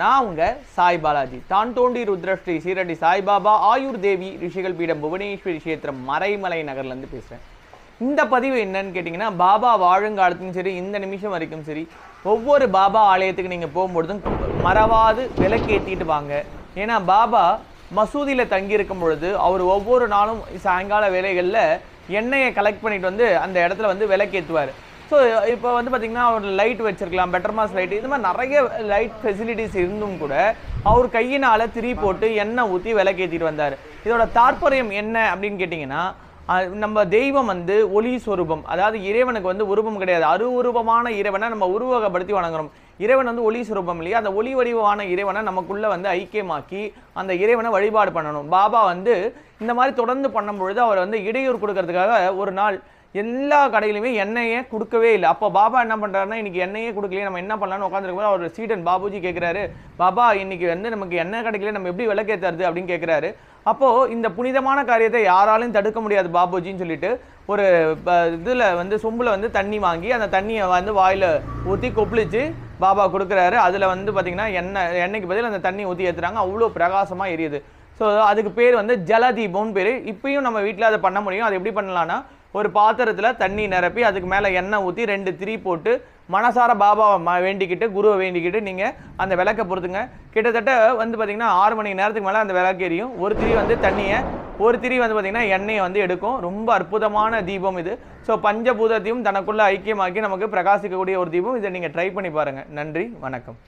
நான் உங்க சாய் பாலாஜி. தான் தோண்டி ருத்ரஸ்ரீ சீரடி சாய்பாபா ஆயுர் தேவி ரிஷிகள் பீடம் புவனேஸ்வரி கஷேத்திரம் மறைமலை நகர்ல இருந்து பேசுறேன். இந்த பதிவு என்னன்னு கேட்டிங்கன்னா பாபா வாழுங்காலத்துக்கும் சரி இந்த நிமிஷம் வரைக்கும் சரி ஒவ்வொரு பாபா ஆலயத்துக்கு நீங்கள் போகும்பொழுதும் மறவாது விலக்கேற்றிட்டு வாங்க. ஏன்னா பாபா மசூதியில் தங்கியிருக்கும் பொழுது அவர் ஒவ்வொரு நாளும் சாயங்கால வேலைகளில் எண்ணெயை கலெக்ட் பண்ணிட்டு வந்து அந்த இடத்துல வந்து விலக்கேற்றுவார் ஸோ இப்போ வந்து பார்த்தீங்கன்னா ஒரு லைட் வச்சிருக்கலாம் பெட்டர் மாஸ் லைட் இது மாதிரி நிறைய லைட் ஃபெசிலிட்டிஸ் இருந்தும் கூட அவர் கையினால் திரி போட்டு எண்ணெய் ஊற்றி விளக்கேற்றிட்டு வந்தார். இதோட தாற்பயம் என்ன அப்படின்னு கேட்டிங்கன்னா நம்ம தெய்வம் வந்து ஒளி சொரூபம். அதாவது இறைவனுக்கு வந்து உருவம் கிடையாது. அரு உருவமான இறைவனை நம்ம உருவகப்படுத்தி வணங்குறோம். இறைவன் வந்து ஒளி சுரூபம் இல்லையா? அந்த ஒளி வடிவான இறைவனை நமக்குள்ளே வந்து ஐக்கியமாக்கி அந்த இறைவனை வழிபாடு பண்ணணும். பாபா வந்து இந்த மாதிரி தொடர்ந்து பண்ணும் பொழுது அவர் வந்து இடையூறு கொடுக்கறதுக்காக ஒரு நாள் எல்லா கடையிலுமே எண்ணெயே கொடுக்கவே இல்லை. அப்போ பாபா என்ன பண்ணுறாருன்னா இன்றைக்கி எண்ணெயே கொடுக்கலையே நம்ம என்ன பண்ணலாம்னு உட்காந்துருக்கும் அவர் சீடன் பாபுஜி கேட்குறாரு பாபா இன்றைக்கி வந்து நமக்கு எண்ணெய் கிடைக்கல நம்ம எப்படி விளக்கேற்றுறது அப்படின்னு கேட்குறாரு அப்போது இந்த புனிதமான காரியத்தை யாராலையும் தடுக்க முடியாது பாபுஜின்னு சொல்லிட்டு ஒரு ப- வந்து சொம்பில் வந்து தண்ணி வாங்கி அந்த தண்ணியை வந்து வாயில் ஊற்றி கொப்பளிச்சு பாபா கொடுக்குறாரு. அதில் வந்து பார்த்திங்கன்னா எண்ணெய் எண்ணெய்க்கு பதில் அந்த தண்ணி ஊற்றி ஏற்றுறாங்க அவ்வளோ பிரகாசமாக எரியுது. ஸோ அதுக்கு பேர் வந்து ஜலதீபம்னு பேர். இப்பயும் நம்ம வீட்டில் அதை பண்ண முடியும். அது எப்படி பண்ணலான்னா ஒரு பாத்திரத்தில் தண்ணி நிரப்பி அதுக்கு மேலே எண்ணெய் ஊற்றி ரெண்டு திரி போட்டு மனசார பாபாவை ம வேண்டிக்கிட்டு குருவை வேண்டிக்கிட்டு நீங்கள் அந்த விளக்கை பொறுத்துங்க. கிட்டத்தட்ட வந்து பார்த்தீங்கன்னா ஆறு மணி நேரத்துக்கு மேலே அந்த விளக்கு எரியும். ஒரு திரி வந்து தண்ணியை ஒரு திரி வந்து பார்த்திங்கன்னா எண்ணெயை வந்து எடுக்கும். ரொம்ப அற்புதமான தீபம் இது. ஸோ பஞ்சபூதத்தையும் தனக்குள்ளே ஐக்கியமாக்கி நமக்கு பிரகாசிக்கக்கூடிய ஒரு தீபம். இதை நீங்கள் ட்ரை பண்ணி பாருங்கள் நன்றி வணக்கம்.